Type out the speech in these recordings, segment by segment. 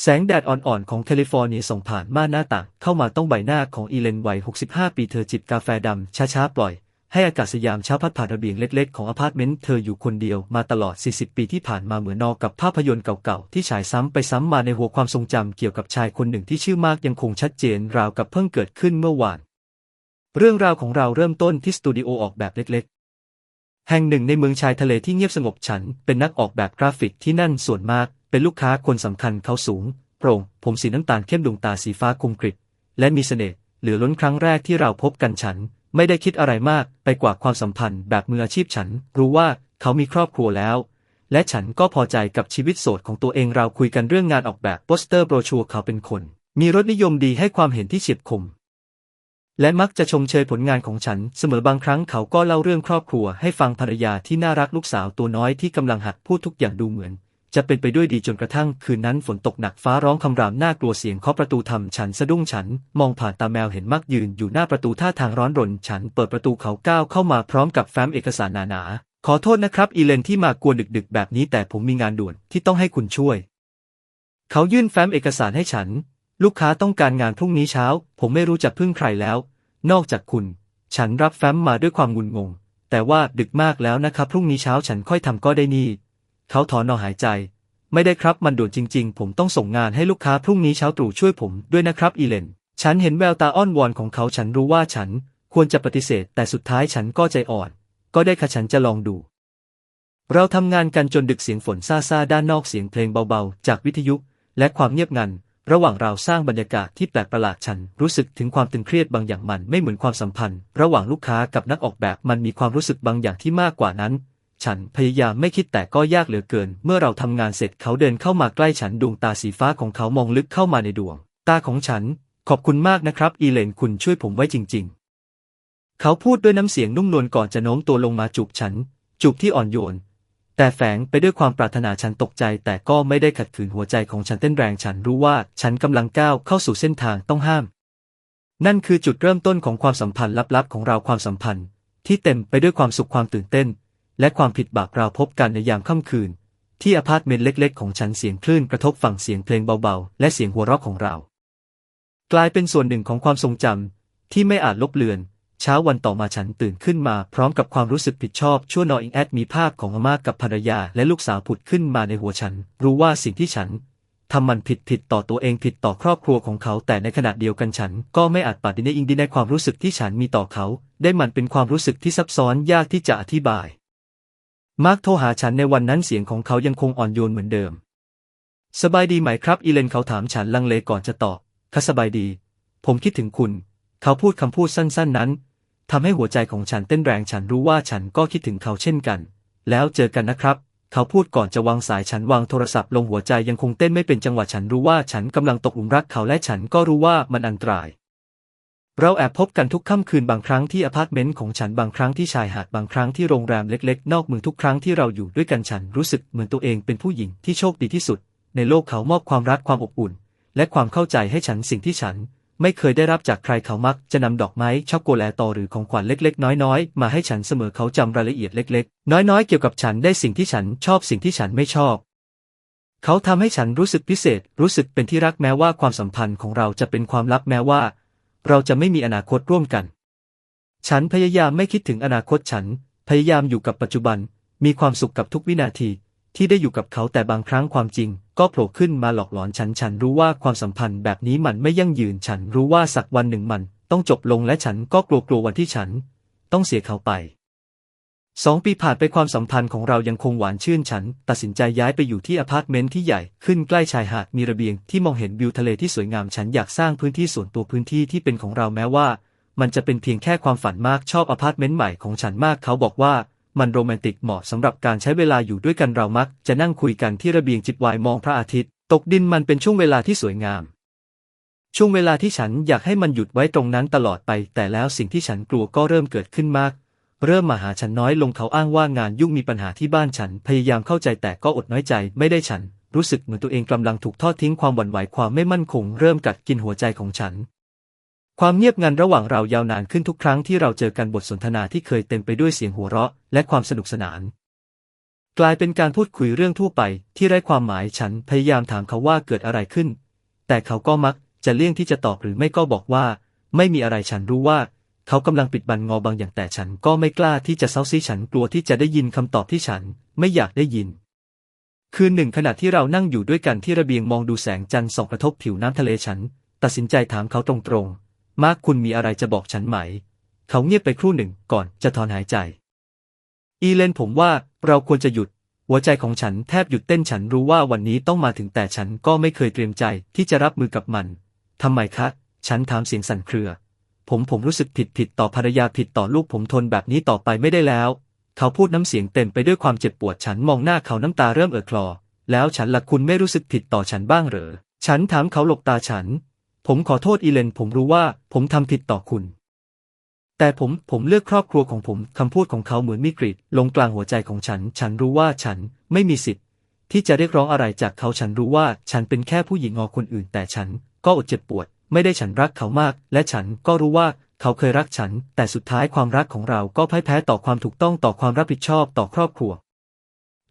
แสงแดดอ่อนๆ ของแคลิฟอร์เนียส่องผ่านม่านหน้าต่างเข้ามาต้องใบหน้าของอีเลนวัย 65 ปีเธอจิบกาแฟดำช้าๆ ปล่อย ให้อากาศสยามเช้าพัดผ่านระเบียงเล็กๆ ของอพาร์ตเมนต์เธออยู่คนเดียวมาตลอด 40 ปีที่ผ่านมาเหมือนนอกับภาพยนตร์เก่าๆ ที่ฉายซ้ำไปซ้ำมาในหัวความทรงจำเกี่ยวกับชายคนหนึ่งที่ชื่อมากยังคงชัดเจนราวกับเพิ่งเกิดขึ้นเมื่อวาน เรื่องราวของเราเริ่มต้นที่สตูดิโอออกแบบเล็กๆ แห่งหนึ่งในเมืองชายทะเลที่เงียบสงบฉันเป็นนักออกแบบกราฟิกที่นั่นส่วนมาก เป็นลูกค้าคนสำคัญเขาสูง โปร่ง ผมสีน้ำตาลเข้มดวงตาสีฟ้าคมกริบ และมีเสน่ห์เหลือล้นครั้งแรกที่เราพบกันฉัน ไม่ได้คิดอะไรมากไปกว่าความสัมพันธ์แบบมืออาชีพฉัน รู้ว่าเขามีครอบครัวแล้ว และฉันก็พอใจกับชีวิตโสดของตัวเองเราคุยกันเรื่องงานออกแบบโปสเตอร์โบรชัวร์เขาเป็นคน มีรสนิยมดีให้ความเห็นที่เฉียบคมและมักจะชมเชยผลงานของฉันเสมอบางครั้งเขาก็เล่าเรื่องครอบครัวให้ฟังภรรยาที่น่ารักลูกสาวตัวน้อยที่กำลังหัดพูดทุกอย่างดูเหมือน จะเป็นไปด้วยดีจนกระทั่งคืนนั้นฝนตกหนักฟ้าร้องคำรามน่ากลัวเสียงเคาะประตูทำฉันสะดุ้งฉัน มองผ่านตาแมวเห็นมักยืนอยู่หน้าประตูท่าทางร้อนรน ฉันเปิดประตูเขาก้าวเข้ามาพร้อมกับแฟ้มเอกสารหนาๆขอโทษนะครับ อีเลนที่มากวนดึกๆ แบบนี้แต่ผมมีงานด่วนที่ต้องให้คุณช่วย เขายื่นแฟ้มเอกสารให้ฉัน ลูกค้าต้องการงานพรุ่งนี้เช้า ผมไม่รู้จะพึ่งใครแล้ว นอกจากคุณ ฉันรับแฟ้มมาด้วยความงุนงง แต่ว่าดึกมากแล้วนะครับพรุ่งนี้เช้าฉันค่อยทำก็ได้นี่ เขาถอนนอหายใจ ไม่ได้ครับมันด่วนจริง ๆ ผมต้องส่งงานให้ลูกค้าพรุ่งนี้เช้าตรู่ช่วยผมด้วยนะครับอีเลน ฉันเห็นแววตาอ้อนวอนของเขาฉันรู้ว่าฉันควรจะปฏิเสธ แต่สุดท้ายฉันก็ใจอ่อน ก็ได้ค่ะฉันจะลองดู เราทำงานกันจนดึกเสียงฝนซาซาด้านนอกเสียงเพลงเบาๆ จากวิทยุและความเงียบงันระหว่างเราสร้างบรรยากาศที่แปลกประหลาดฉันรู้สึกถึงความตึงเครียดบางอย่างมันไม่เหมือนความสัมพันธ์ ระหว่างลูกค้ากับนักออกแบบมันมีความรู้สึกบางอย่างที่มากกว่านั้น ฉันพยายามไม่คิดแต่ก็ยากเหลือเกิน เมื่อเราทำงานเสร็จเขาเดินเข้ามาใกล้ฉันดวงตาสีฟ้าของเขามองลึกเข้ามาในดวง ตาของฉัน ขอบคุณมากนะครับ อีเลนคุณช่วยผมไว้จริง ๆ เขาพูดด้วยน้ำเสียงนุ่มนวลก่อนจะโน้มตัวลงมาจูบฉัน จูบที่อ่อนโยน แต่แฝงไปด้วยความปรารถนาฉันตกใจ แต่ก็ไม่ได้ขัดขืนหัวใจของฉันเต้นแรงฉันรู้ว่าฉันกำลังก้าวเข้าสู่เส้นทางต้องห้าม นั่นคือจุดเริ่มต้นของความสัมพันธ์ลับๆของเราความสัมพันธ์ ที่เต็มไปด้วยความสุขความตื่นเต้น และความผิดบาปเราพบกันในยามค่ำคืน ที่อพาร์ตเมนต์เล็กๆ ของฉันเสียงคลื่นกระทบฝั่งเสียงเพลงเบาๆ และเสียงหัวเราะของเรา กลายเป็นส่วนหนึ่งของความทรงจำที่ไม่อาจลบเลือน เช้าวันต่อมาฉันตื่นขึ้นมาพร้อมกับความรู้สึกผิดชอบชั่วนออิงแอดมีภาพของอาม่ากับภรรยาและลูกสาวผุดขึ้นมาในหัวฉัน รู้ว่าสิ่งที่ฉันทำมันผิดผิดต่อตัวเองผิดต่อครอบครัวของเขา แต่ในขณะเดียวกันฉัน ก็ไม่อาจปฏิเสธอิงดีในความรู้สึกที่ฉันมีต่อเขา ได้มันเป็นความรู้สึกที่ซับซ้อนยากที่จะอธิบาย มาร์คโทรหาฉันในวันนั้นเสียงของเขายังคงอ่อนโยนเหมือนเดิม สบายดีไหมครับ อีเลนเขาถามฉันลังเลก่อนจะตอบค่ะสบายดี ผมคิดถึงคุณ เขาพูดคำพูดสั้น ๆ นั้นทำให้หัวใจของฉันเต้นแรงฉันรู้ว่าฉันก็คิดถึงเขาเช่นกัน แล้วเจอกันนะครับ เขาพูดก่อนจะวางสายฉันวางโทรศัพท์ลงหัวใจยังคงเต้นไม่เป็นจังหวะฉันรู้ว่าฉันกำลังตกหลุมรักเขาและฉันก็รู้ว่ามันอันตราย เราแอบพบกันทุกค่ำคืนบางครั้งที่อพาร์ตเมนต์ของฉันบางครั้งที่ชายหาดบางครั้งที่โรงแรมเล็กๆ นอกเมืองทุกครั้งที่เราอยู่ด้วยกันฉันรู้สึกเหมือนตัวเองเป็นผู้หญิงที่โชคดีที่สุด ในโลกเขามอบความรักความอบอุ่น และความเข้าใจให้ฉันสิ่งที่ฉัน ไม่เคยได้รับจากใครเขามักจะนำดอกไม้ช็อกโกแลตต่อหรือของขวัญเล็กๆ น้อยๆ มาให้ฉันเสมอเขาจำรายละเอียดเล็กๆ น้อยๆ เกี่ยวกับฉันได้สิ่งที่ฉันชอบสิ่งที่ฉันไม่ชอบเขาทำให้ฉันรู้สึกพิเศษ รู้สึกเป็นที่รักแม้ว่าความสัมพันธ์ของเราจะเป็นความลับแม้ว่า เราจะไม่มีอนาคตร่วมกัน ฉันพยายามไม่คิดถึงอนาคตฉัน พยายามอยู่กับปัจจุบัน มีความสุขกับทุกวินาที ที่ได้อยู่กับเขาแต่บางครั้งความจริง ก็โผล่ขึ้นมาหลอกหลอนฉัน ฉันรู้ว่าความสัมพันธ์แบบนี้มันไม่ยั่งยืน ฉันรู้ว่าสักวันหนึ่งมัน ต้องจบลงและฉันก็กลัวกลัววันที่ฉัน ต้องเสียเขาไป สองปีผ่านไปความสัมพันธ์ของเรายังคงหวานชื่นฉัน ตัดสินใจย้ายไปอยู่ที่อพาร์ตเมนต์ที่ใหญ่ขึ้นใกล้ชายหาดมีระเบียงที่มองเห็นวิวทะเลที่สวยงามฉันอยากสร้างพื้นที่ส่วนตัวพื้นที่ที่เป็นของเราแม้ว่า มันจะเป็นเพียงแค่ความฝันมากชอบอพาร์ตเมนต์ใหม่ของฉันมากเขาบอกว่า มันโรแมนติกเหมาะสำหรับการใช้เวลาอยู่ด้วยกันเรามัก จะนั่งคุยกันที่ระเบียงจิบไวน์มองพระอาทิตย์ ตกดินมันเป็นช่วงเวลาที่สวยงาม ช่วงเวลาที่ฉันอยากให้มันหยุดไว้ตรงนั้นตลอดไป แต่แล้วสิ่งที่ฉันกลัวก็เริ่มเกิดขึ้นมาก เริ่มมาหาฉันน้อยลงเขาอ้างว่างานยุ่งมีปัญหาที่บ้านฉัน พยายามเข้าใจแต่ก็อดน้อยใจไม่ได้ฉัน รู้สึกเหมือนตัวเองกำลังถูกทอดทิ้งความหวั่นไหวความไม่มั่นคง เริ่มกัดกินหัวใจของฉัน ความเงียบงันระหว่างเรายาวนานขึ้นทุกครั้งที่เราเจอกันบทสนทนาที่เคยเต็มไปด้วยเสียงหัวเราะ และความสนุกสนาน กลายเป็นการพูดคุยเรื่องทั่วไป ที่ไร้ความหมายฉันพยายามถามเขาว่าเกิดอะไรขึ้น แต่เขาก็มักจะเลี่ยงที่จะตอบหรือไม่ก็บอกว่า ไม่มีอะไรฉันรู้ว่า เขากำลังปิดบังงอบางอย่างแต่ฉันก็ไม่กล้าที่จะเซาซีฉันกลัวที่จะได้ยินคำตอบที่ฉันไม่อยากได้ยิน คืนหนึ่งขณะที่เรานั่งอยู่ด้วยกันที่ระเบียงมองดูแสงจันทร์ส่องกระทบผิวน้ำทะเลฉัน ตัดสินใจถามเขาตรงๆ มาร์คคุณมีอะไรจะบอกฉันไหม เขาเงียบไปครู่หนึ่งก่อนจะถอนหายใจ อีเลนผมว่าเราควรจะหยุด หัวใจของฉันแทบหยุดเต้นฉันรู้ว่าวันนี้ต้องมาถึงแต่ฉันก็ไม่เคยเตรียมใจที่จะรับมือกับมันทำไมคะ ฉันถามเสียงสั่นเครือ ผมผมรู้สึกผิดผิดต่อภรรยาผิดต่อลูกผมทนแบบนี้ต่อไปไม่ได้แล้ว เขาพูดน้ำเสียงเต็มไปด้วยความเจ็บปวดฉันมองหน้าเขาน้ำตาเริ่มเอ่อคลอ แล้วฉันละคุณไม่รู้สึกผิดต่อฉันบ้างเหรอ ฉันถามเขาหลบตาฉัน ผมขอโทษอีเลน ผมรู้ว่าผมทำผิดต่อคุณ แต่ผมผมเลือกครอบครัวของผมคำพูดของเขาเหมือนมีกรีดลงกลางหัวใจของฉัน ฉันรู้ว่าฉันไม่มีสิทธิ์ ที่จะเรียกร้องอะไรจากเขาฉันรู้ว่าฉันเป็นแค่ผู้หญิงงอคนอื่น แต่ฉันก็อดเจ็บปวด ไม่ได้ฉันรักเขามาก และฉันก็รู้ว่าเขาเคยรักฉัน แต่สุดท้ายความรักของเราก็พ่ายแพ้ต่อความถูกต้องต่อความรับผิดชอบต่อครอบครัว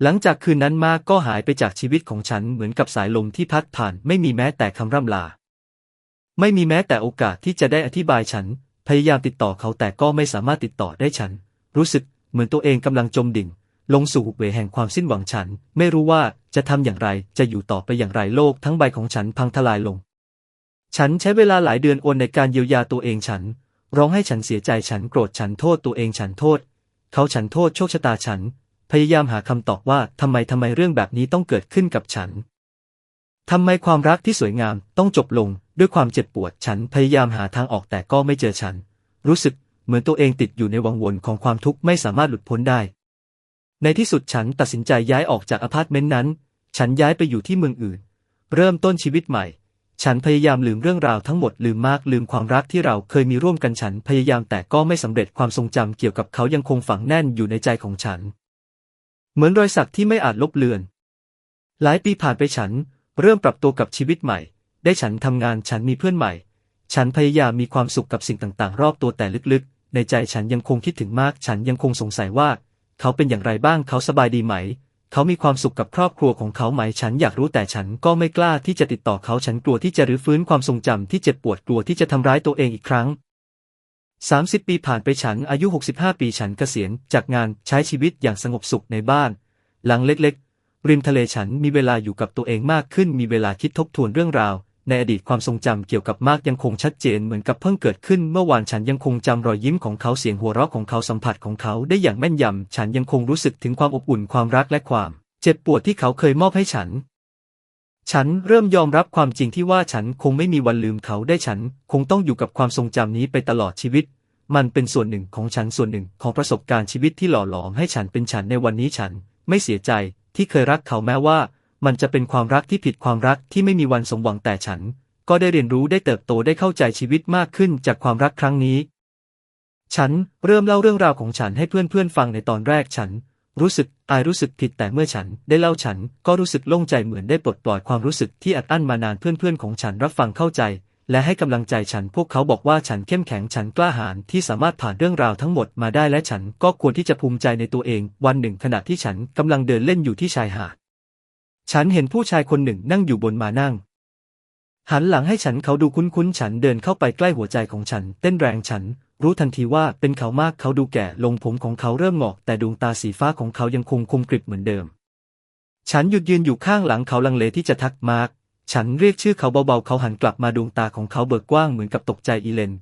หลังจากคืนนั้นมาก็หายไปจากชีวิตของฉันเหมือนกับสายลมที่พัดผ่าน ไม่มีแม้แต่คำร่ำลา ไม่มีแม้แต่โอกาสที่จะได้อธิบายฉัน พยายามติดต่อเขาแต่ก็ไม่สามารถติดต่อได้ฉัน รู้สึกเหมือนตัวเองกำลังจมดิ่ง ลงสู่หุบเหวแห่งความสิ้นหวังฉัน ไม่รู้ว่าจะทำอย่างไรจะอยู่ต่อไปอย่างไรโลกทั้งใบของฉันพังทลายลง ฉันใช้เวลาหลายเดือนโอนในการเยียวยาตัวเองฉัน ร้องให้ฉันเสียใจฉันโกรธฉันโทษตัวเองฉันโทษ เขาฉันโทษโชคชะตาฉัน พยายามหาคำตอบว่าทำไมทำไมเรื่องแบบนี้ต้องเกิดขึ้นกับฉันทำไมความรักที่สวยงามต้องจบลงด้วยความเจ็บปวดฉันพยายามหาทางออกแต่ก็ไม่เจอฉัน รู้สึกเหมือนตัวเองติดอยู่ในวังวนของความทุกข์ไม่สามารถหลุดพ้นได้ ในที่สุดฉันตัดสินใจย้ายออกจากอพาร์ตเมนต์นั้น ฉันย้ายไปอยู่ที่เมืองอื่น เริ่มต้นชีวิตใหม่ ฉันพยายามลืมเรื่องราวทั้งหมดลืมมากลืมความรักที่เราเคยมีร่วมกันฉันพยายามแต่ก็ไม่สำเร็จความทรงจำเกี่ยวกับเขายังคงฝังแน่นอยู่ในใจของฉัน เหมือนรอยสักที่ไม่อาจลบเลือน หลายปีผ่านไปฉัน เริ่มปรับตัวกับชีวิตใหม่ ได้ฉันทำงานฉันมีเพื่อนใหม่ ฉันพยายามมีความสุขกับสิ่งต่างๆ รอบตัวแต่ลึกๆ ในใจฉันยังคงคิดถึงมาก ฉันยังคงสงสัยว่า เขาเป็นอย่างไรบ้างเขาสบายดีไหม เขามีความสุขกับครอบครัวของเขาไหมฉันอยากรู้แต่ฉันก็ไม่กล้าที่จะติดต่อเขาฉันกลัวที่จะรื้อฟื้นความทรงจำที่เจ็บปวดกลัวที่จะทำร้ายตัวเองอีกครั้ง 30 ปีผ่านไปฉันอายุ 65 ปีฉันเกษียณจากงานใช้ชีวิตอย่างสงบสุขในบ้าน หลังเล็กๆ ริมทะเลฉันมีเวลาอยู่กับตัวเองมากขึ้นมีเวลาคิดทบทวนเรื่องราว ในอดีตความทรงจำเกี่ยวกับมากยังคงชัดเจนเหมือนกับเพิ่งเกิดขึ้น เมื่อวานฉันยังคงจำรอยยิ้มของเขาเสียงหัวเราะของเขาสัมผัสของเขาได้อย่างแม่นยำ ฉันยังคงรู้สึกถึงความอบอุ่นความรักและความ เจ็บปวดที่เขาเคยมอบให้ฉัน ฉันเริ่มยอมรับความจริงที่ว่าฉันคงไม่มีวันลืมเขาได้ฉัน คงต้องอยู่กับความทรงจำนี้ไปตลอดชีวิต มันเป็นส่วนหนึ่งของฉันส่วนหนึ่งของประสบการณ์ชีวิตที่หล่อหลอมให้ฉันเป็นฉันในวันนี้ฉัน ไม่เสียใจที่เคยรักเขาแม้ว่า มันจะเป็นความรักที่ผิดความรักที่ไม่มีวันสมหวังแต่ฉัน ก็ได้เรียนรู้ได้เติบโตได้เข้าใจชีวิตมากขึ้นจากความรักครั้งนี้ ฉันเริ่มเล่าเรื่องราวของฉันให้เพื่อนๆฟังในตอนแรกฉัน รู้สึกอายรู้สึกผิดแต่เมื่อฉันได้เล่าฉันก็รู้สึกโล่งใจเหมือนได้ปลดปล่อยความรู้สึกที่อัดอั้นมานานเพื่อนๆของฉันรับฟังเข้าใจ และให้กำลังใจฉันพวกเขาบอกว่าฉันเข้มแข็งฉันกล้าหาญที่สามารถผ่านเรื่องราวทั้งหมดมาได้และฉันก็ควรที่จะภูมิใจในตัวเอง วันหนึ่งขณะที่ฉันกำลังเดินเล่นอยู่ที่ชายหาด ฉันเห็นผู้ชายคนหนึ่งนั่งอยู่บนมานั่ง หันหลังให้ฉันเขาดูคุ้นๆ ฉันเดินเข้าไปใกล้หัวใจของฉัน เต้นแรงฉัน รู้ทันทีว่าเป็นเขามากเขาดูแก่ลงผมของเขาเริ่มหงอก แต่ดวงตาสีฟ้าของเขายังคงคมกริบเหมือนเดิม ฉันหยุดยืนอยู่ข้างหลังเขาลังเลที่จะทักมาร์กฉันเรียกชื่อเขาเบาๆ เขาหันกลับมาดวงตาของเขาเบิกกว้างเหมือนกับตกใจอีเลน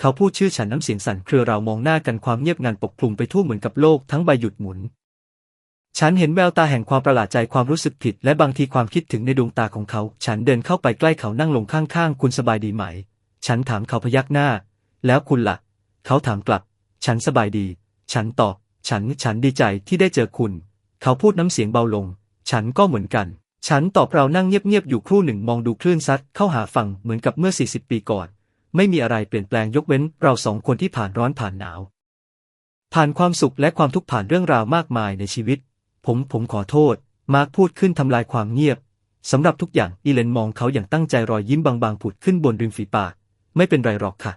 เขาพูดชื่อฉันน้ำเสียงสั่นเครือเรามองหน้ากันความเงียบงันปกคลุมไปทั่วเหมือนกับโลกทั้งใบหยุดหมุน ฉันเห็นแววตาแห่งความประหลาดใจความรู้สึกผิด และบางทีความคิดถึงในดวงตาของเขา ฉันเดินเข้าไปใกล้เขานั่งลงข้างๆ คุณสบายดีไหม ฉันถามเขาพยักหน้า แล้วคุณละ่ะ เขาถามกลับ ฉันสบายดี ฉันตอบ ฉัน ฉันดีใจที่ได้เจอคุณ เขาพูดน้ำเสียงเบาลง ฉันก็เหมือนกัน ฉันตอบเรานั่งเงียบๆ อยู่ครู่หนึ่งมองดูคลื่นซัดเข้าหาฝั่งเหมือนกับเมื่อ 40 ปีก่อน ไม่มีอะไรเปลี่ยนแปลงยกเว้นเราสองคนที่ผ่านร้อนผ่านหนาว ผ่านความสุขและความทุกข์ผ่านเรื่องราวมากมายในชีวิต ผมผมขอโทษ มาร์คพูดขึ้นทำลายความเงียบสำหรับทุกอย่างอีเลนมองเขาอย่างตั้งใจรอยยิ้มบางๆผุดขึ้นบนริมฝีปาก ไม่เป็นไรหรอกค่ะ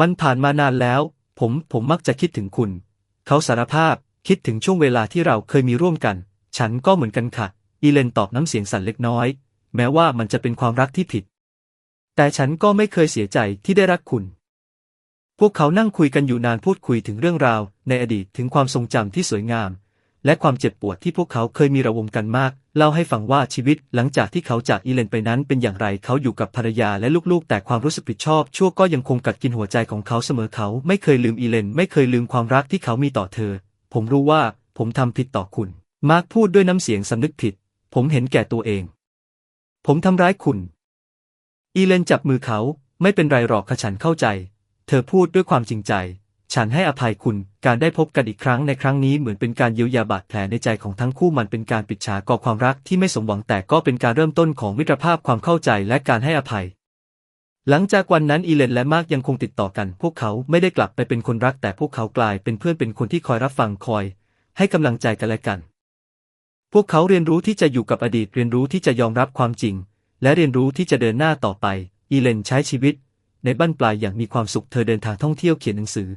มันผ่านมานานแล้ว ผมผมมักจะคิดถึงคุณ เขาสารภาพคิดถึงช่วงเวลาที่เราเคยมีร่วมกัน ฉันก็เหมือนกันค่ะ อีเลนตอบน้ำเสียงสั่นเล็กน้อย แม้ว่ามันจะเป็นความรักที่ผิด แต่ฉันก็ไม่เคยเสียใจที่ได้รักคุณ พวกเขานั่งคุยกันอยู่นานพูดคุยถึงเรื่องราว ในอดีตถึงความทรงจำที่สวยงาม และความเจ็บปวดที่พวกเขาเคยมีระวมกันมาก เล่าให้ฟังว่าชีวิตหลังจากที่เขาจากอีเลนไปนั้นเป็นอย่างไรเขาอยู่กับภรรยาและลูกๆ แต่ความรู้สึกผิดชอบ ชั่วก็ยังคงกัดกินหัวใจของเขาเสมอเขาไม่เคยลืมอีเลน ไม่เคยลืมความรักที่เขามีต่อเธอ ผมรู้ว่าผมทำผิดต่อคุณ มาร์คพูดด้วยน้ำเสียงสำนึกผิด ผมเห็นแก่ตัวเอง ผมทำร้ายคุณ อีเลนจับมือเขา ไม่เป็นไรหรอกค่ะฉันเข้าใจ เธอพูดด้วยความจริงใจ ฉันให้อภัยคุณ การได้พบกันอีกครั้งในครั้งนี้เหมือนเป็นการเยียวยาบาดแผลในใจของทั้งคู่มันเป็นการปิดฉากก่อความรักที่ไม่สมหวังแต่ก็เป็นการเริ่มต้นของมิตรภาพความเข้าใจและการให้อภัย หลังจากวันนั้นอีเลนและมาร์กยังคงติดต่อกัน พวกเขาไม่ได้กลับไปเป็นคนรักแต่พวกเขากลายเป็นเพื่อนเป็นคนที่คอยรับฟังคอย ให้กำลังใจกันและกัน พวกเขาเรียนรู้ที่จะอยู่กับอดีตเรียนรู้ที่จะยอมรับความจริง และเรียนรู้ที่จะเดินหน้าต่อไป อีเลนใช้ชีวิต ในบ้านปลายอย่างมีความสุขเธอเดินทางท่องเที่ยวเขียนหนังสือ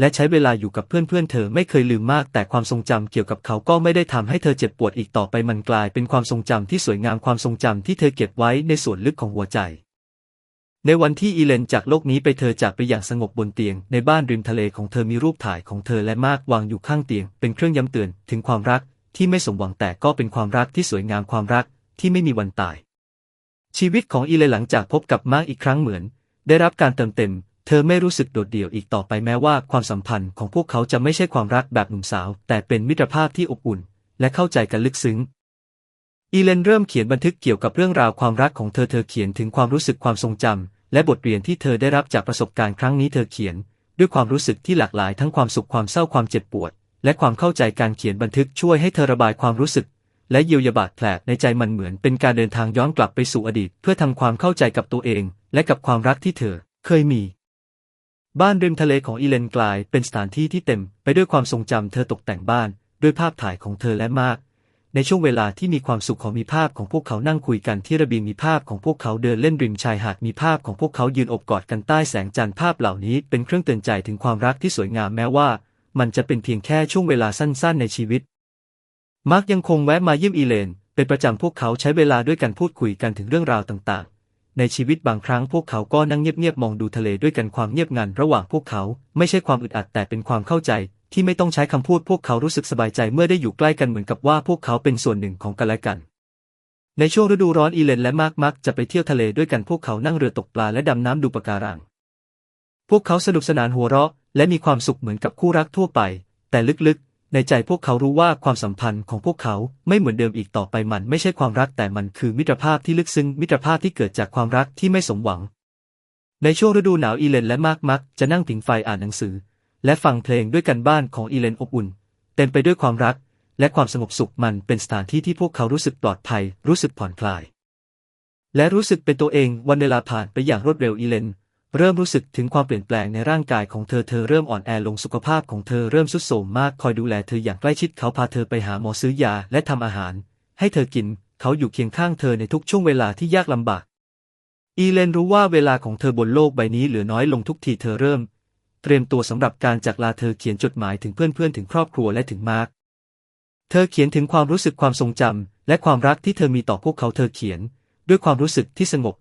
และใช้เวลาอยู่กับเพื่อนๆเธอไม่เคยลืมมาก แต่ความทรงจำเกี่ยวกับเขาก็ไม่ได้ทำให้เธอเจ็บปวดอีกต่อไปมันกลายเป็นความทรงจำที่สวยงามความทรงจำที่เธอเก็บไว้ในส่วนลึกของหัวใจ ในวันที่อีเลนจากโลกนี้ไปเธอจากไปอย่างสงบบนเตียง ในบ้านริมทะเลของเธอมีรูปถ่ายของเธอและมากวางอยู่ข้างเตียง เป็นเครื่องย้ำเตือนถึงความรักที่ไม่สมหวังแต่ก็เป็นความรักที่สวยงามความรักที่ไม่มีวันตาย ชีวิตของอีเลนหลังจากพบกับมากอีกครั้งเหมือน ได้รับการเติมเต็ม ธอไม่รู้สึกโดดเดี่ยวอีกต่อไปแม้ว่าความสัมพันธ์ของพวกเขาจะไม่ใช่ความรักแบบหนุ่มสาว แต่เป็นมิตรภาพที่อบอุ่น และเข้าใจกันลึกซึ้ง อีเลนเริ่มเขียนบันทึกเกี่ยวกับเรื่องราวความรักของเธอเธอเขียนถึงความรู้สึกความทรงจำและบทเรียนที่เธอได้รับจากประสบการณ์ครั้งนี้เธอเขียน ด้วยความรู้สึกที่หลากหลายทั้งความสุขความเศร้าความเจ็บปวด และความเข้าใจการเขียนบันทึกช่วยให้เธอระบายความรู้สึก และเยียวยาบาดแผลในใจมันเหมือนเป็นการเดินทางย้อนกลับไปสู่อดีต เพื่อทำความเข้าใจกับตัวเอง และกับความรักที่เธอ เคยมี บ้านริมทะเลของอีเลนกลายเป็นสถานที่ที่เต็มไปด้วยความทรงจำเธอตกแต่งบ้าน ด้วยภาพถ่ายของเธอและมาก ในช่วงเวลาที่มีความสุขของมีภาพของพวกเขานั่งคุยกันที่ระเบียงมีภาพของพวกเขาเดินเล่นริมชายหาดมีภาพของพวกเขายืนอบกอดกันใต้แสงจันทร์ภาพเหล่านี้เป็นเครื่องเตือนใจถึงความรักที่สวยงามแม้ว่า มันจะเป็นเพียงแค่ช่วงเวลาสั้นๆ ในชีวิต มาร์กยังคงแวะมาเยี่ยมอีเลน เป็นประจำพวกเขาใช้เวลาด้วยกันพูดคุยกันถึงเรื่องราวต่างๆ ในชีวิตบางครั้งพวกเขาก็นั่งเงียบๆมองดูทะเลด้วยกันความเงียบงันระหว่างพวกเขา ไม่ใช่ความอึดอัดแต่เป็นความเข้าใจ ที่ไม่ต้องใช้คำพูดพวกเขารู้สึกสบายใจเมื่อได้อยู่ใกล้กันเหมือนกับว่าพวกเขาเป็นส่วนหนึ่งของกันและกันในช่วงฤดูร้อนอีเลนและมาร์กมักจะไปเที่ยวทะเลด้วยกันพวกเขานั่งเรือตกปลาและดำน้ำดูปะการัง พวกเขาสนุกสนานหัวเราะ และมีความสุขเหมือนกับคู่รักทั่วไป แต่ลึกๆ ในใจพวกเขารู้ว่าความสัมพันธ์ของพวกเขาไม่เหมือนเดิมอีกต่อไปมันไม่ใช่ความรักแต่มันคือมิตรภาพที่ลึกซึ้งมิตรภาพที่เกิดจากความรักที่ไม่สมหวัง ในช่วงฤดูหนาวอีเลนและมาร์กมักจะนั่งผิงไฟอ่านหนังสือ และฟังเพลงด้วยกันบ้านของอีเลนอบอุ่น เต็มไปด้วยความรัก และความสงบสุขมันเป็นสถานที่ที่พวกเขารู้สึกปลอดภัย รู้สึกผ่อนคลาย และรู้สึกเป็นตัวเองวันเวลาผ่านไปอย่างรวดเร็วอีเลน เริ่มรู้สึกถึงความเปลี่ยนแปลงในร่างกายของเธอเธอเริ่มอ่อนแอลงสุขภาพของเธอเริ่มทรุดโทรมมากคอยดูแลเธออย่างใกล้ชิดเขาพาเธอไปหาหมอซื้อยาและทำอาหาร ให้เธอกิน เขาอยู่เคียงข้างเธอในทุกช่วงเวลาที่ยากลำบาก อีเลนรู้ว่าเวลาของเธอบนโลกใบนี้เหลือน้อยลงทุกทีเธอเริ่ม เตรียมตัวสำหรับการจากลาเธอเขียนจดหมายถึงเพื่อนๆถึงครอบครัวและถึงมาร์กเธอเขียนถึงความรู้สึกความทรงจำและความรักที่เธอมีต่อพวกเขาเธอเขียน ด้วยความรู้สึกที่สงบ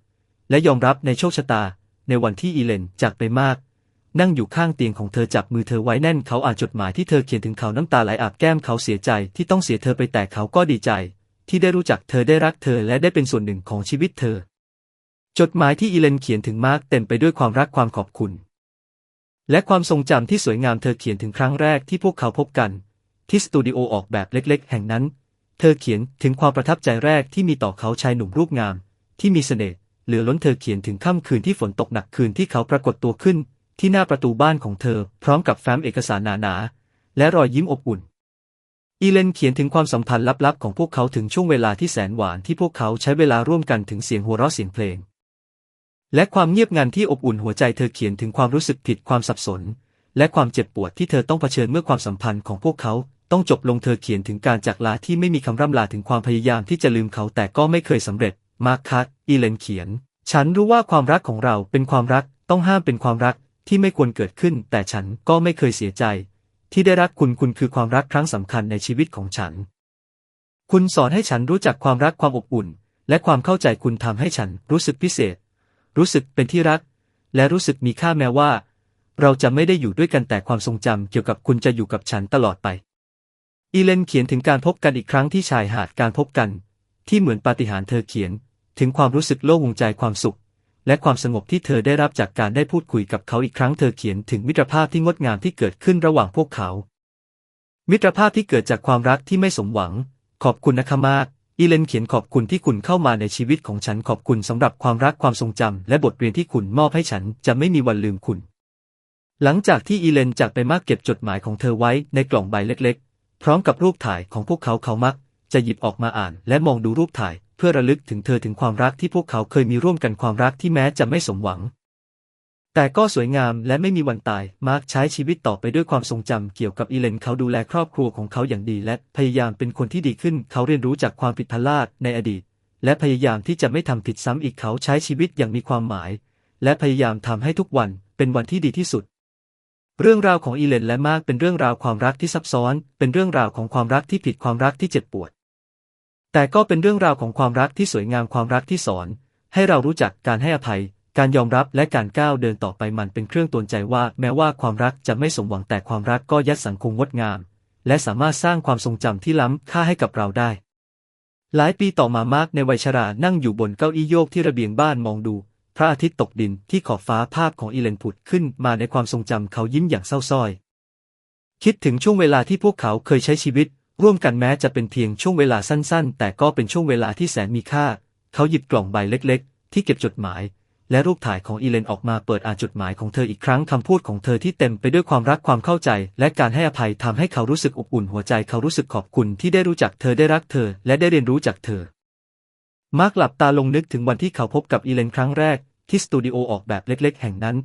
และยอมรับในโชคชะตา ในวันที่อีเลนจากไปมาก นั่งอยู่ข้างเตียงของเธอจับมือเธอไว้แน่นเขาอ่านจดหมายที่เธอเขียนถึงเขาน้ำตาไหลอาบแก้มเขาเสียใจที่ต้องเสียเธอไปแต่เขาก็ดีใจ ที่ได้รู้จักเธอได้รักเธอและได้เป็นส่วนหนึ่งของชีวิตเธอ จดหมายที่อีเลนเขียนถึงมาร์กเต็มไปด้วยความรักความขอบคุณ และความทรงจำที่สวยงามเธอเขียนถึงครั้งแรกที่พวกเขาพบกัน ที่สตูดิโอออกแบบเล็กๆ แห่งนั้น เธอเขียนถึงความประทับใจแรกที่มีต่อเขาชายหนุ่มรูปงาม ที่มีเสน่ห์ เหลือล้นเธอเขียนถึงค่ำคืนที่ฝนตกหนักคืนที่เขาปรากฏตัวขึ้น ที่หน้าประตูบ้านของเธอ พร้อมกับแฟ้มเอกสารหนาๆ และรอยยิ้มอบอุ่น อีเลนเขียนถึงความสัมพันธ์ลับๆ ของพวกเขาถึงช่วงเวลาที่แสนหวานที่พวกเขาใช้เวลาร่วมกันถึงเสียงหัวเราะเสียงเพลง และความเงียบงันที่อบอุ่นหัวใจเธอเขียนถึงความรู้สึกผิดความสับสน และความเจ็บปวดที่เธอต้องเผชิญเมื่อความสัมพันธ์ของพวกเขาต้องจบลงเธอเขียนถึงการจากลาที่ไม่มีคำร่ำลาถึงความพยายามที่จะลืมเขาแต่ก็ไม่เคยสำเร็จ มาร์คัสอีเลนเขียน ฉันรู้ว่าความรักของเราเป็นความรักต้องห้ามเป็นความรักที่ไม่ควรเกิดขึ้น แต่ฉันก็ไม่เคยเสียใจ ที่ได้รักคุณคุณคือความรักครั้งสำคัญในชีวิตของฉัน คุณสอนให้ฉันรู้จักความรักความอบอุ่น และความเข้าใจคุณทำให้ฉันรู้สึกพิเศษ รู้สึกเป็นที่รัก และรู้สึกมีค่าแม้ว่า เราจะไม่ได้อยู่ด้วยกันแต่ความทรงจำเกี่ยวกับคุณจะอยู่กับฉันตลอดไปอีเลนเขียนถึงการพบกันอีกครั้งที่ชายหาดการพบกัน ที่เหมือนปาฏิหาริย์เธอเขียน ถึงความรู้สึกโล่งใจความสุข และความสงบที่เธอได้รับจากการได้พูดคุยกับเขาอีกครั้งเธอเขียนถึงมิตรภาพที่งดงามที่เกิดขึ้นระหว่างพวกเขา มิตรภาพที่เกิดจากความรักที่ไม่สมหวัง ขอบคุณนะคะมากอีเลนเขียนขอบคุณที่คุณเข้ามาในชีวิตของฉันขอบคุณสำหรับความรักความทรงจำและบทเรียนที่คุณมอบให้ฉันจะไม่มีวันลืมคุณ หลังจากที่อีเลนจากไปมากเก็บจดหมายของเธอไว้ในกล่องใบเล็กๆ พร้อมกับรูปถ่ายของพวกเขาเขามัก จะหยิบออกมาอ่านและมองดูรูปถ่าย เพื่อระลึกถึงเธอถึงความรักที่พวกเขาเคยมีร่วมกันความรักที่แม้จะไม่สมหวัง แต่ก็สวยงามและไม่มีวันตาย มาร์กใช้ชีวิตต่อไปด้วยความทรงจำเกี่ยวกับอีเลนเขาดูแลครอบครัวของเขาอย่างดี และพยายามเป็นคนที่ดีขึ้น เขาเรียนรู้จากความผิดพลาดในอดีต และพยายามที่จะไม่ทำผิดซ้ำอีกเขาใช้ชีวิตอย่างมีความหมาย และพยายามทำให้ทุกวันเป็นวันที่ดีที่สุดเรื่องราวของอีเลนและมาร์กเป็นเรื่องราวความรักที่ซับซ้อน เป็นเรื่องราวของความรักที่ผิดความรักที่เจ็บปวด แต่ก็เป็นเรื่องราวของความรักที่สวยงามความรักที่สอน ให้เรารู้จักการให้อภัย การยอมรับและการก้าวเดินต่อไปมันเป็นเครื่องตือนใจว่า แม้ว่าความรักจะไม่สมหวังแต่ความรักก็ยัดสังคมงดงาม และสามารถสร้างความทรงจำที่ล้ำค่าให้กับเราได้ หลายปีต่อมามากในวัยชรานั่งอยู่บนเก้าอี้โยกที่ระเบียงบ้านมองดู พระอาทิตย์ตกดินที่ขอบฟ้าภาพของอีเลนผุดขึ้นมาในความทรงจำเขายิ้มอย่างเศร้าส้อยคิดถึงช่วงเวลาที่พวกเขาเคยใช้ชีวิต ร่วมกันแม้จะเป็นเพียงช่วงเวลาสั้นๆ แต่ก็เป็นช่วงเวลาที่แสนมีค่า เขาหยิบกล่องใบเล็กๆ ที่เก็บจดหมาย และรูปถ่ายของอีเลนออกมาเปิดอ่านจดหมายของเธออีกครั้งคำพูดของเธอที่เต็มไปด้วยความรักความเข้าใจ และการให้อภัยทำให้เขารู้สึกอบอุ่นหัวใจเขารู้สึกขอบคุณที่ได้รู้จักเธอได้รักเธอ และได้เรียนรู้จากเธอ มาร์กหลับตาลงนึกถึงวันที่เขาพบกับอีเลนครั้งแรก ที่สตูดิโอออกแบบเล็ก ๆ แห่งนั้น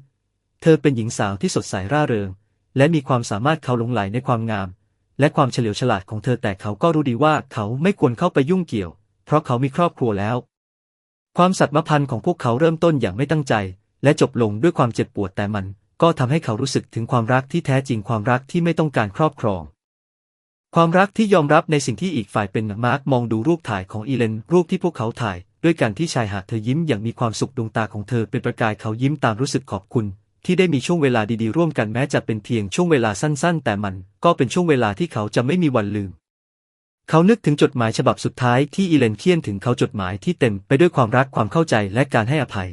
เธอเป็นหญิงสาวที่สดใสร่าเริง และมีความสามารถเขาหลงไหลในความงาม และความเฉลียวฉลาดของเธอแต่เขาก็รู้ดีว่าเขาไม่ควรเข้าไปยุ่งเกี่ยว เพราะเขามีครอบครัวแล้ว ความสัตย์มพันธ์ของพวกเขาเริ่มต้นอย่างไม่ตั้งใจ และจบลงด้วยความเจ็บปวดแต่มัน ก็ทำให้เขารู้สึกถึงความรักที่แท้จริงความรักที่ไม่ต้องการครอบครอง ความรักที่ยอมรับในสิ่งที่อีกฝ่ายเป็นมาร์กมองดูรูปถ่ายของอีเลน รูปที่พวกเขาถ่าย ด้วยกันที่ชายหาดเธอยิ้มอย่างมีความสุขดวงตาของเธอเป็นประกายเขายิ้มตามรู้สึกขอบคุณ ที่ได้มีช่วงเวลาดีๆร่วมกันแม้จะเป็นเพียงช่วงเวลาสั้น ๆ แต่มันก็เป็นช่วงเวลาที่เขาจะไม่มีวันลืม เขานึกถึงจดหมายฉบับสุดท้ายที่อีเลนเขียนถึงเขาจดหมายที่เต็มไปด้วยความรักความเข้าใจและการให้อภัย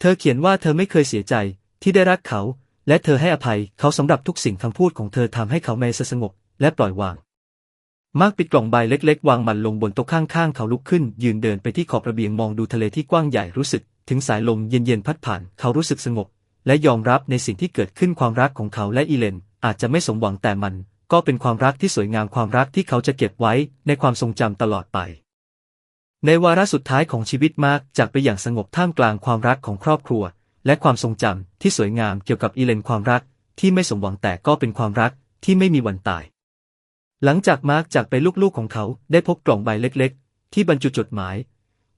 เธอเขียนว่าเธอไม่เคยเสียใจที่ได้รักเขา และเธอให้อภัยเขาสำหรับทุกสิ่งคำพูดของเธอทำให้เขาเมสงบและปล่อยวางมาร์กปิดกล่องใบเล็กๆ วางมันลงบนโต๊ะข้างๆ เขาลุกขึ้น ยืนเดินไปที่ขอบระเบียงมองดูทะเลที่กว้างใหญ่รู้สึก ถึงสายลมเย็นๆ พัดผ่าน เขารู้สึกสงบ และยอมรับในสิ่งที่เกิดขึ้นความรักของเขาและอีเลน อาจจะไม่สมหวังแต่มัน ก็เป็นความรักที่สวยงามความรักที่เขาจะเก็บไว้ในความทรงจำตลอดไป ในวาระสุดท้ายของชีวิตมาร์กจากไปอย่างสงบท่ามกลางความรักของครอบครัว และความทรงจำที่สวยงามเกี่ยวกับอีเลนความรัก ที่ไม่สมหวังแต่ก็เป็นความรักที่ไม่มีวันตาย หลังจากมาร์กจากไปลูกๆของเขาได้พบกล่องใบเล็ก ๆ ที่บรรจุจดหมาย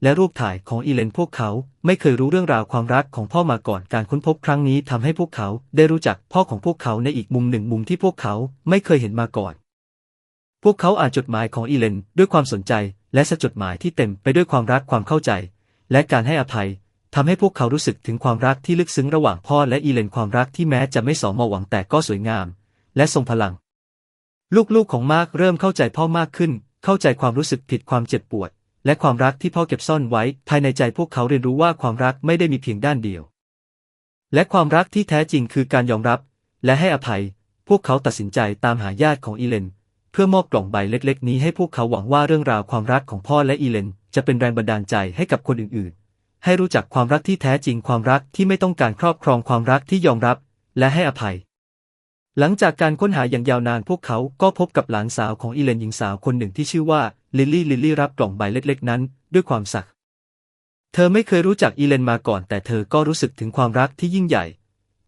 และรูปถ่ายของอีเลนพวกเขาไม่เคยรู้เรื่องราวความรักของพ่อมาก่อนการค้นพบครั้งนี้ทำให้พวกเขาได้รู้จักพ่อของพวกเขาในอีกมุมหนึ่งมุมที่พวกเขาไม่เคยเห็นมาก่อน พวกเขาอ่านจดหมายของอีเลนด้วยความสนใจ และสะจดหมายที่เต็มไปด้วยความรักความเข้าใจ และการให้อภัยทำให้พวกเขารู้สึกถึงความรักที่ลึกซึ้งระหว่างพ่อและอีเลนความรักที่แม้จะไม่สมหวังแต่ก็สวยงาม และทรงพลัง ลูกๆของมาร์กเริ่มเข้าใจพ่อมากขึ้น เข้าใจความรู้สึกผิดความเจ็บปวด และความรักที่พ่อเก็บซ่อนไว้ ภายในใจพวกเขาเรียนรู้ว่าความรักไม่ได้มีเพียงด้านเดียว และความรักที่แท้จริงคือการยอมรับ และให้อภัย พวกเขาตัดสินใจตามหาญาติของอีเลน เพื่อมอบกล่องใบเล็ก ๆ นี้ให้พวกเขาหวังว่าเรื่องราวความรักของพ่อและอีเลน จะเป็นแรงบันดาลใจให้กับคนอื่นๆ ให้รู้จักความรักที่แท้จริงความรักที่ไม่ต้องการครอบครองความรักที่ยอมรับ และให้อภัยหลังจากการค้นหาอย่างยาวนานพวกเขาก็พบกับหลานสาวของอีเลนหญิงสาวคนหนึ่งที่ชื่อว่าลิลลี่ลิลลี่รับกล่องใบเล็กๆนั้น ด้วยความสัก เธอไม่เคยรู้จักอีเลนมาก่อน แต่เธอก็รู้สึกถึงความรักที่ยิ่งใหญ่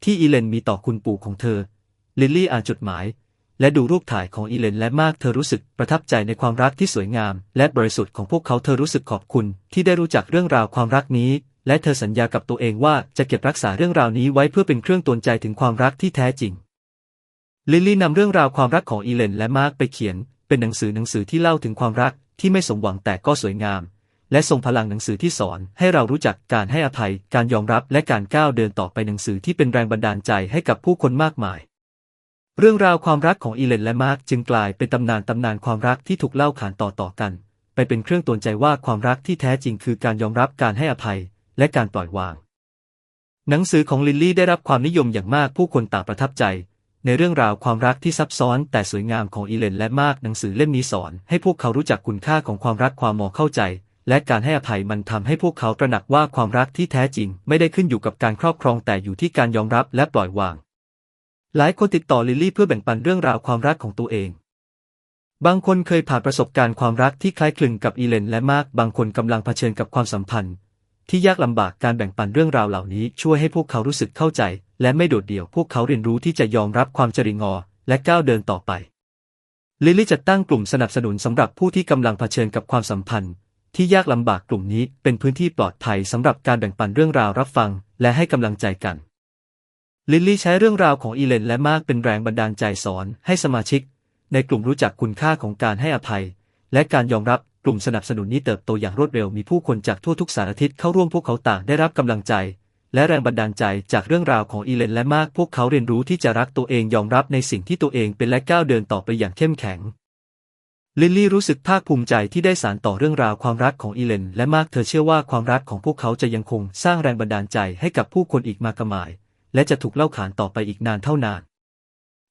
ที่อีเลนมีต่อคุณปู่ของเธอ ลิลลี่อ่านจดหมาย และดูรูปถ่ายของอีเลนและมากเธอรู้สึกประทับใจในความรักที่สวยงาม และบริสุทธิ์ของพวกเขาเธอรู้สึกขอบคุณ ที่ได้รู้จักเรื่องราวความรักนี้ และเธอสัญญากับตัวเองว่าจะเก็บรักษาเรื่องราวนี้ไว้เพื่อเป็นเครื่องตวนใจถึงความรักที่แท้จริงลิลลี่นำเรื่องราวความรักของอีเลนและมาร์กไปเขียน เป็นหนังสือหนังสือที่เล่าถึงความรักที่ไม่สมหวังแต่ก็สวยงาม และทรงพลังหนังสือที่สอนให้เรารู้จักการให้อภัย การยอมรับและการก้าวเดินต่อไปหนังสือที่เป็นแรงบันดาลใจให้กับผู้คนมากมาย เรื่องราวความรักของอีเลนและมาร์กจึงกลายเป็นตำนานตำนานความรักที่ถูกเล่าขานต่อต่อๆกัน ไปเป็นเครื่องตือนใจว่าความรักที่แท้จริงคือการยอมรับการให้อภัย และการปล่อยวาง หนังสือของลิลลี่ได้รับความนิยมอย่างมากผู้คนต่างประทับใจ ในเรื่องราวความรักที่ซับซ้อนแต่สวยงามของอีเลนและมากหนังสือเล่มนี้สอน ให้พวกเขารู้จักคุณค่าของความรักความมองเข้าใจ และการให้อภัยมันทำให้พวกเขาตระหนักว่าความรักที่แท้จริง ไม่ได้ขึ้นอยู่กับการครอบครองแต่อยู่ที่การยอมรับและปล่อยวาง หลายคนติดต่อลิลลี่เพื่อแบ่งปันเรื่องราวความรักของตัวเอง บางคนเคยผ่านประสบการณ์ความรักที่คล้ายคลึงกับอีเลนและมากบางคนกำลังเผชิญกับความสัมพันธ์ ที่ยากลำบากการแบ่งปันเรื่องราวเหล่านี้ช่วยให้พวกเขารู้สึกเข้าใจ และไม่โดดเดี่ยวพวกเขาเรียนรู้ที่จะยอมรับความจริงอ และก้าวเดินต่อไป ลิลลี่จัดตั้งกลุ่มสนับสนุนสำหรับผู้ที่กำลังเผชิญกับความสัมพันธ์ ที่ยากลำบากกลุ่มนี้เป็นพื้นที่ปลอดภัยสำหรับการแบ่งปันเรื่องราวรับฟัง และให้กำลังใจกัน ลิลลี่ใช้เรื่องราวของอีเลนและมากเป็นแรงบันดาลใจสอนให้สมาชิก ในกลุ่มรู้จักคุณค่าของการให้อภัย และการยอมรับกลุ่มสนับสนุนนี้เติบโตอย่างรวดเร็วมีผู้คนจากทั่วทุกสารทิศเข้าร่วมพวกเขาต่างได้รับกำลังใจ และแรงบันดาลใจจากเรื่องราวของอีเลนและมากพวกเขาเรียนรู้ที่จะรักตัวเองยอมรับในสิ่งที่ตัวเองเป็นและก้าวเดินต่อไปอย่างเข้มแข็ง ลิลลี่รู้สึกภาคภูมิใจที่ได้สานต่อเรื่องราวความรักของอีเลนและมากเธอเชื่อว่าความรักของพวกเขาจะยังคงสร้างแรงบันดาลใจให้กับผู้คนอีกมากมาย และจะถูกเล่าขานต่อไปอีกนานเท่านาน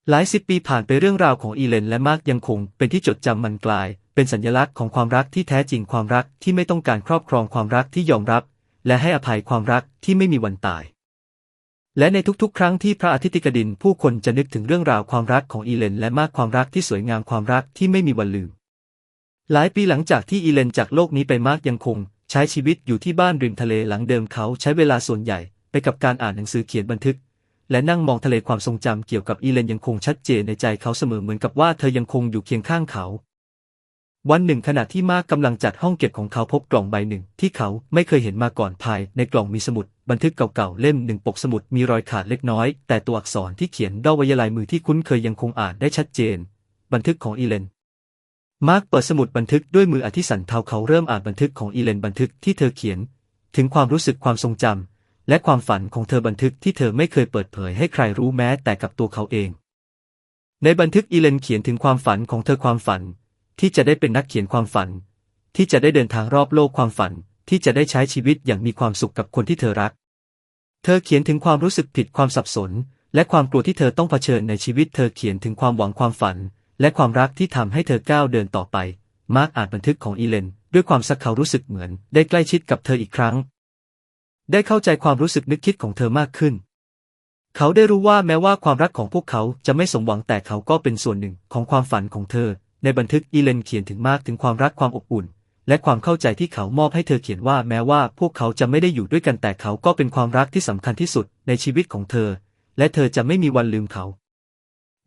หลายสิบปีผ่านไปเรื่องราวของอีเลนและมากยังคงเป็นที่จดจำมันกลาย เป็นสัญลักษณ์ของความรักที่แท้จริงความรักที่ไม่ต้องการครอบครองความรักที่ยอมรับ และให้อภัยความรักที่ไม่มีวันตาย และในทุกๆ ครั้งที่พระอาทิตย์ติกดิน ผู้คนจะนึกถึงเรื่องราวความรักของอีเลน และมากความรักที่สวยงามความรักที่ไม่มีวันลืม หลายปีหลังจากที่อีเลนจากโลกนี้ไปมากยังคง ใช้ชีวิตอยู่ที่บ้านริมทะเลหลังเดิมเขาใช้เวลาส่วนใหญ่ไปกับการอ่านหนังสือเขียนบันทึก และนั่งมองทะเลความทรงจำเกี่ยวกับอีเลนยังคงชัดเจนในใจเขาเสมอเหมือนกับว่าเธอยังคงอยู่เคียงข้างเขา วันหนึ่งขณะที่มากกำลังจัดห้องเก็บของเขาพบกล่องใบหนึ่ง ที่เขาไม่เคยเห็นมาก่อนภายในกล่องมีสมุด บันทึกเก่าๆเล่มหนึ่งปกสมุดมีรอยขาดเล็กน้อย แต่ตัวอักษรที่เขียนด้วยไวยลายมือที่คุ้นเคยยังคงอ่านได้ชัดเจน บันทึกของอีเลนมาร์กเปิดสมุดบันทึกด้วยมืออธิสันเทาเขาเริ่มอ่านบันทึกของอีเลนบันทึกที่เธอเขียน ถึงความรู้สึกความทรงจำและความฝันของเธอบันทึกที่เธอไม่เคยเปิดเผยให้ใครรู้แม้แต่กับตัวเขาเอง ในบันทึกอีเลนเขียนถึงความฝันของเธอความฝัน ที่จะได้เป็นนักเขียนความฝัน ที่จะได้เดินทางรอบโลกความฝัน ที่จะได้ใช้ชีวิตอย่างมีความสุขกับคนที่เธอรัก เธอเขียนถึงความรู้สึกผิดความสับสน และความกลัวที่เธอต้องเผชิญในชีวิต เธอเขียนถึงความหวังความฝัน และความรักที่ทำให้เธอก้าวเดินต่อไป มาร์กอ่านบันทึกของอีเลน ด้วยความสักเขารู้สึกเหมือน ได้ใกล้ชิดกับเธออีกครั้ง ได้เข้าใจความรู้สึกนึกคิดของเธอมากขึ้นเขาได้รู้ว่าแม้ว่าความรักของพวกเขาจะไม่สมหวังแต่เขาก็เป็นส่วนหนึ่งของความฝันของเธอ ในบันทึกอีเลนเขียนถึงมากถึงความรักความอบอุ่น และความเข้าใจที่เขามอบให้เธอเขียนว่าแม้ว่าพวกเขาจะไม่ได้อยู่ด้วยกันแต่เขาก็เป็นความรักที่สำคัญที่สุดในชีวิตของเธอ และเธอจะไม่มีวันลืมเขา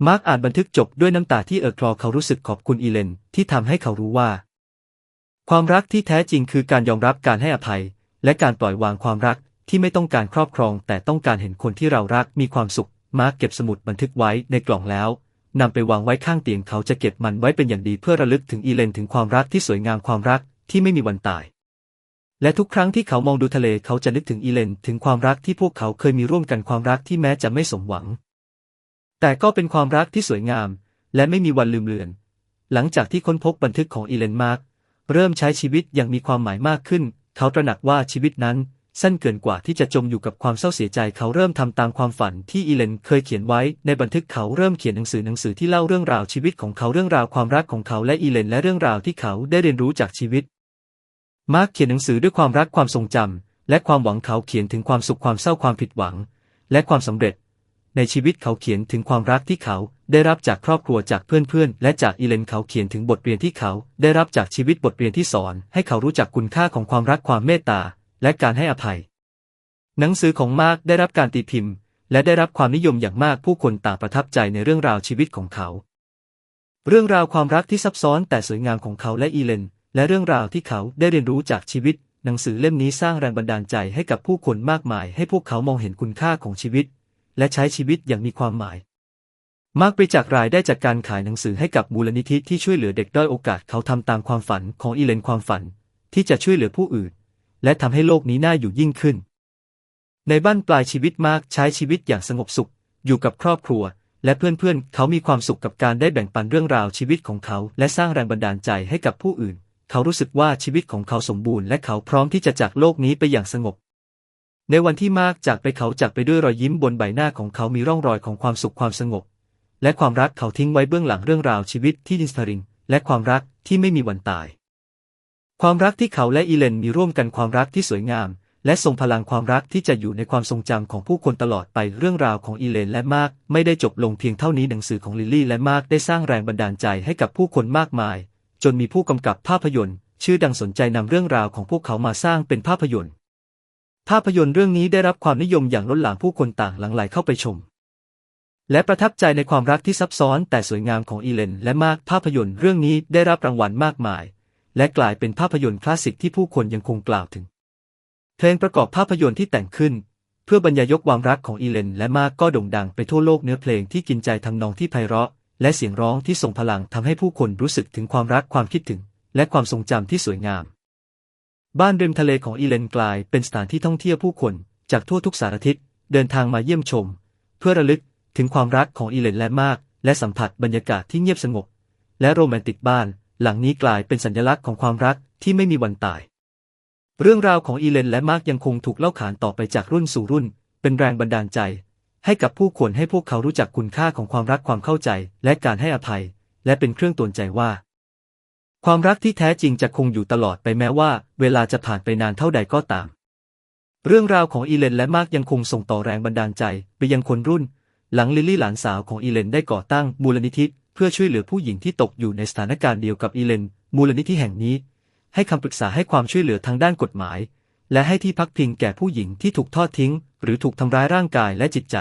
มาร์กอ่านบันทึกจบด้วยน้ำตาที่เอ่อคลอเขารู้สึกขอบคุณอีเลนที่ทำให้เขารู้ว่า ความรักที่แท้จริงคือการยอมรับการให้อภัย และการปล่อยวางความรักที่ไม่ต้องการครอบครอง แต่ต้องการเห็นคนที่เรารักมีความสุขมาร์กเก็บสมุดบันทึกไว้ในกล่องแล้ว นำไปวางไว้ข้างเตียงเขาจะเก็บมันไว้เป็นอย่างดีเพื่อระลึกถึงอีเลนถึงความรักที่สวยงามความรักที่ไม่มีวันตาย และทุกครั้งที่เขามองดูทะเลเขาจะนึกถึงอีเลนถึงความรักที่พวกเขาเคยมีร่วมกันความรักที่แม้จะไม่สมหวัง แต่ก็เป็นความรักที่สวยงาม และไม่มีวันลืมเลือน หลังจากที่ค้นพบบันทึกของอีเลนมาร์กเริ่มใช้ชีวิตอย่างมีความหมายมากขึ้น เขาตระหนักว่าชีวิตนั้น สั้นเกินกว่าที่จะจมอยู่กับความเศร้าเสียใจเขาเริ่มทำตามความฝันที่อีเลนเคยเขียนไว้ ในบันทึกเขาเริ่มเขียนหนังสือหนังสือที่เล่าเรื่องราวชีวิตของเขาเรื่องราวความรักของเขาและอีเลนและเรื่องราวที่เขาได้เรียนรู้จากชีวิต มาร์กเขียนหนังสือด้วยความรักความทรงจำและความหวังเขาเขียนถึงความสุขความเศร้าความผิดหวัง และความสำเร็จ ในชีวิตเขาเขียนถึงความรักที่เขาได้รับจากครอบครัวจากเพื่อนๆ และจากอีเลนเขาเขียนถึงบทเรียนที่เขา ได้รับจากชีวิตบทเรียนที่สอน ให้เขารู้จักคุณค่าของความรักความเมตตา และการให้อภัย หนังสือของมาร์กได้รับการตีพิมพ์ และได้รับความนิยมอย่างมากผู้คนต่างประทับใจในเรื่องราวชีวิตของเขา เรื่องราวความรักที่ซับซ้อนแต่สวยงามของเขาและอีเลน และเรื่องราวที่เขาได้เรียนรู้จากชีวิต หนังสือเล่มนี้สร้างแรงบันดาลใจให้กับผู้คนมากมาย ให้พวกเขามองเห็นคุณค่าของชีวิต และใช้ชีวิตอย่างมีความหมายมาร์กไปจากรายได้จากการขายหนังสือให้กับมูลนิธิที่ช่วยเหลือเด็กด้อยโอกาสเขาทำตามความฝันของอีเลนความฝัน ที่จะช่วยเหลือผู้อื่น และทำให้โลกนี้น่าอยู่ยิ่งขึ้น ในบ้านปลายชีวิตมาร์กใช้ชีวิตอย่างสงบสุข อยู่กับครอบครัว และเพื่อนๆ เขามีความสุขกับการได้แบ่งปันเรื่องราวชีวิตของเขา และสร้างแรงบันดาลใจให้กับผู้อื่น เขารู้สึกว่าชีวิตของเขาสมบูรณ์และเขาพร้อมที่จะจากโลกนี้ไปอย่างสงบ ในวันที่มากจากไปเขาจากไปด้วยรอยยิ้มบนใบหน้าของเขามีร่องรอยของความสุขความสงบ และความรักเขาทิ้งไว้เบื้องหลังเรื่องราวชีวิตที่ดินสตริงและความรักที่ไม่มีวันตาย ความรักที่เขาและอีเลนมีร่วมกันความรักที่สวยงาม และทรงพลังความรักที่จะอยู่ในความทรงจำของผู้คนตลอดไปเรื่องราวของอีเลนและมาร์กไม่ได้จบลงเพียงเท่านี้หนังสือของลิลลี่และมาร์กได้สร้างแรงบันดาลใจให้กับผู้คนมากมาย จนมีผู้กำกับภาพยนตร์ ชื่อดังสนใจนำเรื่องราวของพวกเขามาสร้างเป็นภาพยนตร์ ภาพยนตร์เรื่องนี้ได้รับความนิยมอย่างล้นหลามผู้คนต่างหลั่งไหลเข้าไปชมและประทับใจในความรักที่ซับซ้อนแต่สวยงามของอีเลน และมากภาพยนตร์เรื่องนี้ได้รับรางวัลมากมาย และกลายเป็นภาพยนตร์คลาสสิกที่ผู้คนยังคงกล่าวถึง เพลงประกอบภาพยนตร์ที่แต่งขึ้น เพื่อบรรยายกความรักของอีเลน และมากก็โด่งดังไปทั่วโลกเนื้อเพลงที่กินใจทำนองที่ไพเราะ และเสียงร้องที่ทรงพลังทำให้ผู้คนรู้สึกถึงความรักความคิดถึง และความทรงจำที่สวยงาม บ้านริมทะเลของอีเลนกลายเป็นสถานที่ท่องเที่ยวผู้คน จากทั่วทุกสารทิศเดินทางมาเยี่ยมชม เพื่อระลึกถึงความรักของอีเลนและมาก และสัมผัสบรรยากาศที่เงียบสงบและโรแมนติกบ้าน หลังนี้กลายเป็นสัญลักษณ์ของความรักที่ไม่มีวันตาย เรื่องราวของอีเลนและมาร์กยังคงถูกเล่าขานต่อไปจากรุ่นสู่รุ่น เป็นแรงบันดาลใจ ให้กับผู้คนให้พวกเขารู้จักคุณค่าของความรักความเข้าใจ และการให้อภัย และเป็นเครื่องตือนใจว่า ความรักที่แท้จริงจะคงอยู่ตลอดไปแม้ว่า เวลาจะผ่านไปนานเท่าใดก็ตาม เรื่องราวของอีเลนและมาร์กยังคงส่งต่อแรงบันดาลใจ ไปยังคนรุ่น หลังลิลลี่หลานสาวของอีเลนได้ก่อตั้งมูลนิธิ พื่อช่วยเหลือผู้หญิงที่ตกอยู่ในสถานการณ์เดียวกับอีเลน มูลนิธิแห่งนี้ ให้คำปรึกษาให้ความช่วยเหลือทางด้านกฎหมาย และให้ที่พักพิงแก่ผู้หญิงที่ถูกทอดทิ้ง หรือถูกทำร้ายร่างกายและจิตใจ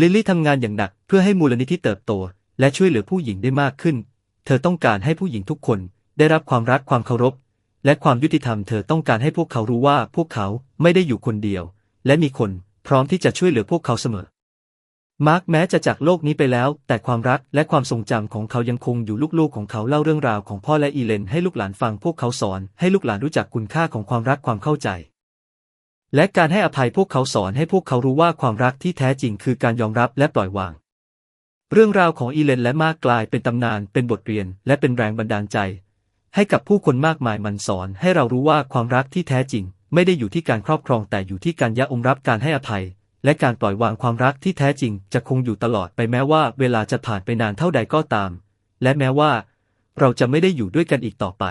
ลิลลี่ทำงานอย่างหนักเพื่อให้มูลนิธิเติบโต และช่วยเหลือผู้หญิงได้มากขึ้น เธอต้องการให้ผู้หญิงทุกคนได้รับความรักความเคารพ และความยุติธรรมเธอต้องการให้พวกเขารู้ว่าพวกเขาไม่ได้อยู่คนเดียว และมีคนพร้อมที่จะช่วยเหลือพวกเขาเสมอ มาร์กแม้จะจากโลกนี้ไปแล้ว แต่ความรักและความทรงจำของเขายังคงอยู่ลูกๆของเขาเล่าเรื่องราวของพ่อและอีเลนให้ลูกหลานฟังพวกเขาสอน ให้ลูกหลานรู้จักคุณค่าของความรักความเข้าใจ และการให้อภัยพวกเขาสอนให้พวกเขารู้ว่าความรักที่แท้จริงคือการยอมรับและปล่อยวาง เรื่องราวของอีเลนและมาร์กกลายเป็นตำนาน เป็นบทเรียน และเป็นแรงบันดาลใจ ให้กับผู้คนมากมายมันสอน ให้เรารู้ว่าความรักที่แท้จริง ไม่ได้อยู่ที่การครอบครองแต่อยู่ที่การยอมรับการให้อภัย และการปล่อยวางความรักที่แท้จริงจะคงอยู่ตลอดไปแม้ว่าเวลาจะผ่านไปนานเท่าใดก็ตาม และแม้ว่า เราจะไม่ได้อยู่ด้วยกันอีกต่อไป